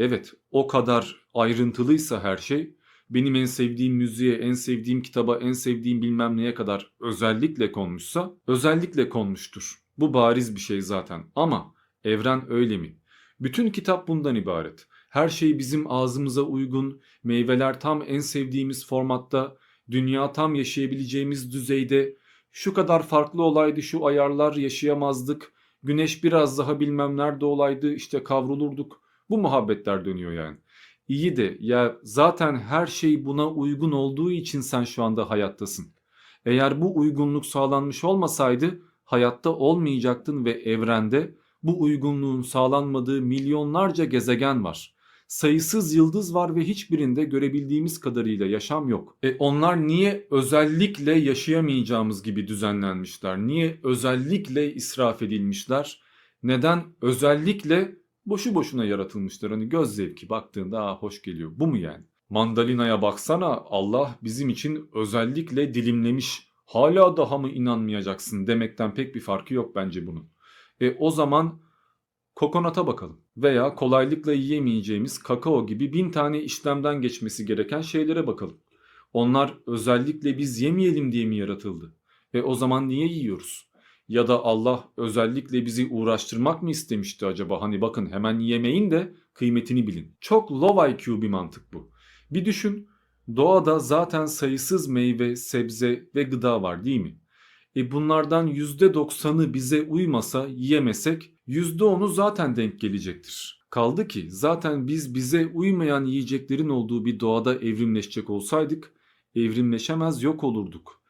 Evet, o kadar ayrıntılıysa her şey, benim en sevdiğim müziğe, en sevdiğim kitaba, en sevdiğim bilmem neye kadar özellikle konmuşsa, özellikle konmuştur. Bu bariz bir şey zaten. Ama evren öyle mi? Bütün kitap bundan ibaret. Her şey bizim ağzımıza uygun, meyveler tam en sevdiğimiz formatta, dünya tam yaşayabileceğimiz düzeyde, şu kadar farklı olaydı, şu ayarlar yaşayamazdık, güneş biraz daha bilmem nerede olaydı, işte kavrulurduk. Bu muhabbetler dönüyor yani. İyi de ya zaten her şey buna uygun olduğu için sen şu anda hayattasın. Eğer bu uygunluk sağlanmış olmasaydı hayatta olmayacaktın ve evrende bu uygunluğun sağlanmadığı milyonlarca gezegen var. Sayısız yıldız var ve hiçbirinde görebildiğimiz kadarıyla yaşam yok. E onlar niye özellikle yaşayamayacağımız gibi düzenlenmişler? Niye özellikle israf edilmişler? Neden özellikle boşu boşuna yaratılmışlar? Hani göz zevki baktığında Aa, hoş geliyor. Bu mu yani? Mandalina'ya baksana Allah bizim için özellikle dilimlemiş. Hala daha mı inanmayacaksın demekten pek bir farkı yok bence bunun. E o zaman kokonata bakalım. Veya kolaylıkla yiyemeyeceğimiz kakao gibi bin tane işlemden geçmesi gereken şeylere bakalım. Onlar özellikle biz yemeyelim diye mi yaratıldı? E o zaman niye yiyoruz? Ya da Allah özellikle bizi uğraştırmak mı istemişti acaba? Hani bakın hemen yemeyin de kıymetini bilin. Çok low IQ bir mantık bu. Bir düşün doğada zaten sayısız meyve, sebze ve gıda var değil mi? E bunlardan %90'ı bize uymasa yiyemesek %10'u zaten denk gelecektir. Kaldı ki zaten biz bize uymayan yiyeceklerin olduğu bir doğada evrimleşecek olsaydık evrimleşemez yok olurduk.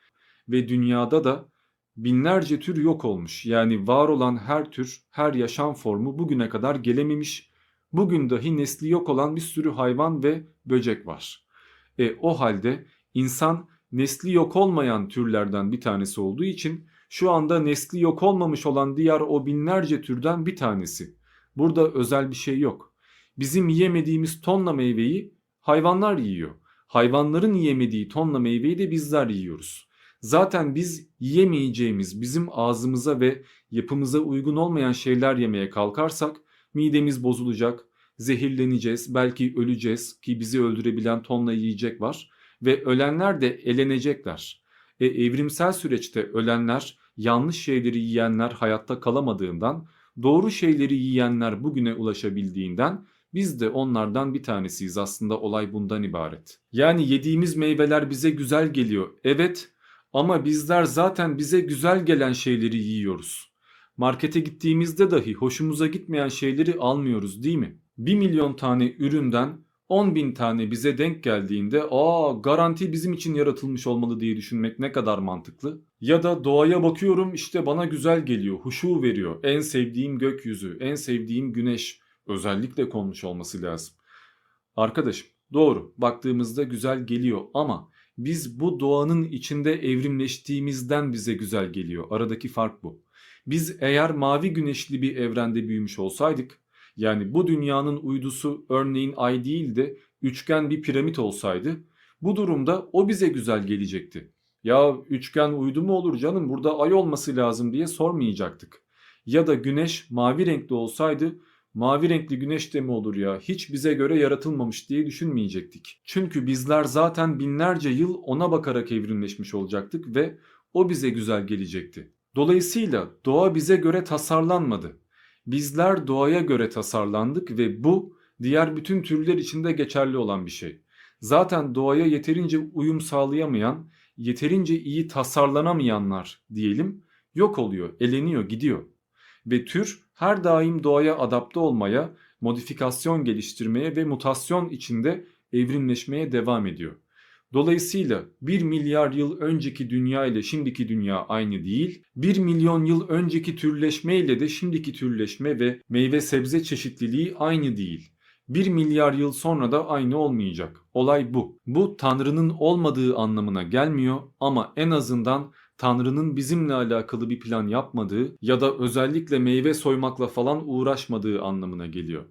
Ve dünyada da binlerce tür yok olmuş. Yani var olan her tür, her yaşam formu bugüne kadar gelememiş. Bugün dahi nesli yok olan bir sürü hayvan ve böcek var. E o halde insan nesli yok olmayan türlerden bir tanesi olduğu için şu anda nesli yok olmamış olan diğer o binlerce türden bir tanesi. Burada özel bir şey yok. Bizim yiyemediğimiz tonla meyveyi hayvanlar yiyor. Hayvanların yiyemediği tonla meyveyi de bizler yiyoruz. Zaten biz yiyemeyeceğimiz bizim ağzımıza ve yapımıza uygun olmayan şeyler yemeye kalkarsak midemiz bozulacak, zehirleneceğiz, belki öleceğiz ki bizi öldürebilen tonla yiyecek var ve ölenler de elenecekler. E, evrimsel süreçte ölenler, yanlış şeyleri yiyenler hayatta kalamadığından, doğru şeyleri yiyenler bugüne ulaşabildiğinden biz de onlardan bir tanesiyiz aslında olay bundan ibaret. Yani yediğimiz meyveler bize güzel geliyor. Evet ama bizler zaten bize güzel gelen şeyleri yiyoruz. Markete gittiğimizde dahi hoşumuza gitmeyen şeyleri almıyoruz değil mi? 1 milyon tane üründen 10 bin tane bize denk geldiğinde aa garanti bizim için yaratılmış olmalı diye düşünmek ne kadar mantıklı? Ya da doğaya bakıyorum işte bana güzel geliyor, huşu veriyor. En sevdiğim gökyüzü, en sevdiğim güneş özellikle konmuş olması lazım. Arkadaşım doğru baktığımızda güzel geliyor ama biz bu doğanın içinde evrimleştiğimizden bize güzel geliyor. Aradaki fark bu. Biz eğer mavi güneşli bir evrende büyümüş olsaydık yani bu dünyanın uydusu örneğin ay değil de üçgen bir piramit olsaydı bu durumda o bize güzel gelecekti. Ya üçgen uydu mu olur canım burada ay olması lazım diye sormayacaktık. Ya da güneş mavi renkli olsaydı mavi renkli güneş de mi olur ya hiç bize göre yaratılmamış diye düşünmeyecektik. Çünkü bizler zaten binlerce yıl ona bakarak evrimleşmiş olacaktık ve o bize güzel gelecekti. Dolayısıyla doğa bize göre tasarlanmadı. Bizler doğaya göre tasarlandık ve bu diğer bütün türler için de geçerli olan bir şey. Zaten doğaya yeterince uyum sağlayamayan, yeterince iyi tasarlanamayanlar diyelim yok oluyor, eleniyor, gidiyor. Ve tür her daim doğaya adapte olmaya, modifikasyon geliştirmeye ve mutasyon içinde evrimleşmeye devam ediyor. Dolayısıyla 1 milyar yıl önceki dünya ile şimdiki dünya aynı değil. 1 milyon yıl önceki türleşme ile de şimdiki türleşme ve meyve sebze çeşitliliği aynı değil. 1 milyar yıl sonra da aynı olmayacak. Olay bu. Bu Tanrı'nın olmadığı anlamına gelmiyor ama en azından Tanrı'nın bizimle alakalı bir plan yapmadığı ya da özellikle meyve soymakla falan uğraşmadığı anlamına geliyor.